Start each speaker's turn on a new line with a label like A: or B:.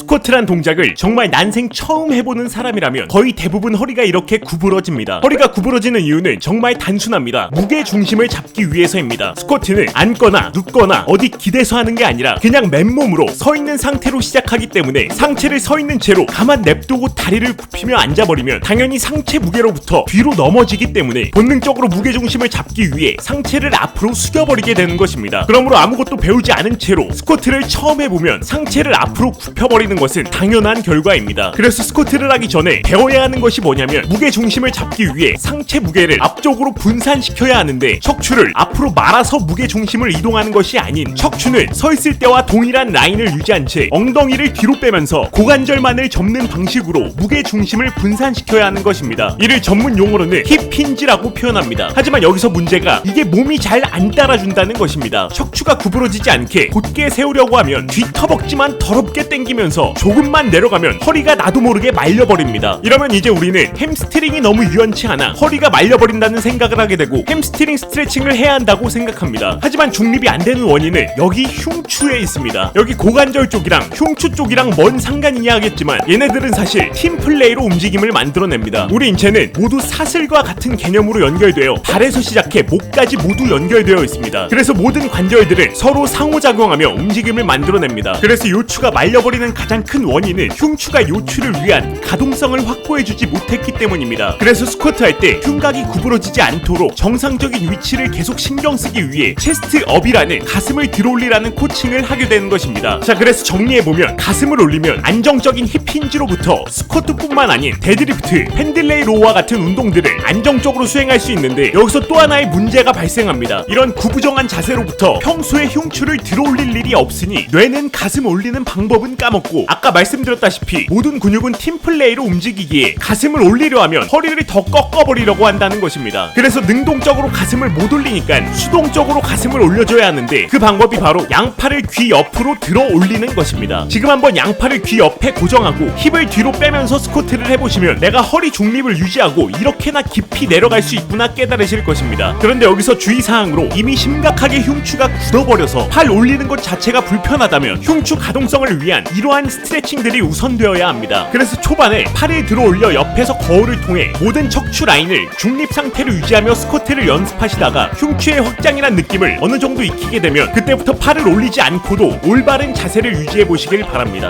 A: 스쿼트란 동작을 정말 난생 처음 해보는 사람이라면 거의 대부분 허리가 이렇게 구부러집니다. 허리가 구부러지는 이유는 정말 단순합니다. 무게 중심을 잡기 위해서입니다. 스쿼트는 앉거나 눕거나 어디 기대서 하는 게 아니라 그냥 맨몸으로 서 있는 상태로 시작하기 때문에 상체를 서 있는 채로 가만 냅두고 다리를 굽히며 앉아버리면 당연히 상체 무게로부터 뒤로 넘어지기 때문에 본능적으로 무게 중심을 잡기 위해 상체를 앞으로 숙여버리게 되는 것입니다. 그러므로 아무것도 배우지 않은 채로 스쿼트를 처음 해보면 상체를 앞으로 굽혀버리는 것은 당연한 결과입니다. 그래서 스쿼트를 하기 전에 배워야 하는 것이 뭐냐면 무게 중심을 잡기 위해 상체 무게를 앞쪽으로 분산시켜야 하는데 척추를 앞으로 말아서 무게 중심을 이동하는 것이 아닌 척추는 서 있을 때와 동일한 라인을 유지한 채 엉덩이를 뒤로 빼면서 고관절만을 접는 방식으로 무게 중심을 분산시켜야 하는 것입니다. 이를 전문 용어로는 힙 힌지라고 표현합니다. 하지만 여기서 문제가 이게 몸이 잘 안 따라준다는 것입니다. 척추가 구부러지지 않게 곧게 세우려고 하면 뒤터벅지만 더럽게 당기면서 조금만 내려가면 허리가 나도 모르게 말려버립니다. 이러면 이제 우리는 햄스트링이 너무 유연치 않아 허리가 말려버린다는 생각을 하게 되고 햄스트링 스트레칭을 해야 한다고 생각합니다. 하지만 중립이 안 되는 원인은 여기 흉추에 있습니다. 여기 고관절 쪽이랑 흉추 쪽이랑 뭔 상관이냐 하겠지만 얘네들은 사실 팀 플레이로 움직임을 만들어냅니다. 우리 인체는 모두 사슬과 같은 개념으로 연결되어 발에서 시작해 목까지 모두 연결되어 있습니다. 그래서 모든 관절들은 서로 상호작용하며 움직임을 만들어냅니다. 그래서 요추가 말려버리는 가장 큰 원인은 흉추가 요추를 위한 가동성을 확보해주지 못했기 때문입니다. 그래서 스쿼트 할 때 흉곽이 구부러지지 않도록 정상적인 위치를 계속 신경 쓰기 위해 체스트 업이라는 가슴을 들어올리라는 코칭을 하게 되는 것입니다. 자, 그래서 정리해보면 가슴을 올리면 안정적인 힙힌지로부터 스쿼트뿐만 아닌 데드리프트, 펜들레이 로우와 같은 운동들을 안정적으로 수행할 수 있는데 여기서 또 하나의 문제가 발생합니다. 이런 구부정한 자세로부터 평소에 흉추를 들어올릴 일이 없으니 뇌는 가슴 올리는 방법은 까먹고 아까 말씀드렸다시피 모든 근육은 팀플레이로 움직이기에 가슴을 올리려 하면 허리를 더 꺾어버리려고 한다는 것입니다. 그래서 능동적으로 가슴을 못 올리니까 수동적으로 가슴을 올려줘야 하는데 그 방법이 바로 양팔을 귀 옆으로 들어 올리는 것입니다. 지금 한번 양팔을 귀 옆에 고정하고 힙을 뒤로 빼면서 스쿼트를 해보시면 내가 허리 중립을 유지하고 이렇게나 깊이 내려갈 수 있구나 깨달으실 것입니다. 그런데 여기서 주의사항으로 이미 심각하게 흉추가 굳어버려서 팔 올리는 것 자체가 불편하다면 흉추 가동성을 위한 이러 한 스트레칭들이 우선되어야 합니다. 그래서 초반에 팔을 들어 올려 옆에서 거울을 통해 모든 척추 라인을 중립 상태로 유지하며 스쿼트를 연습하시다가 흉추의 확장이란 느낌을 어느 정도 익히게 되면 그때부터 팔을 올리지 않고도 올바른 자세를 유지해 보시길 바랍니다.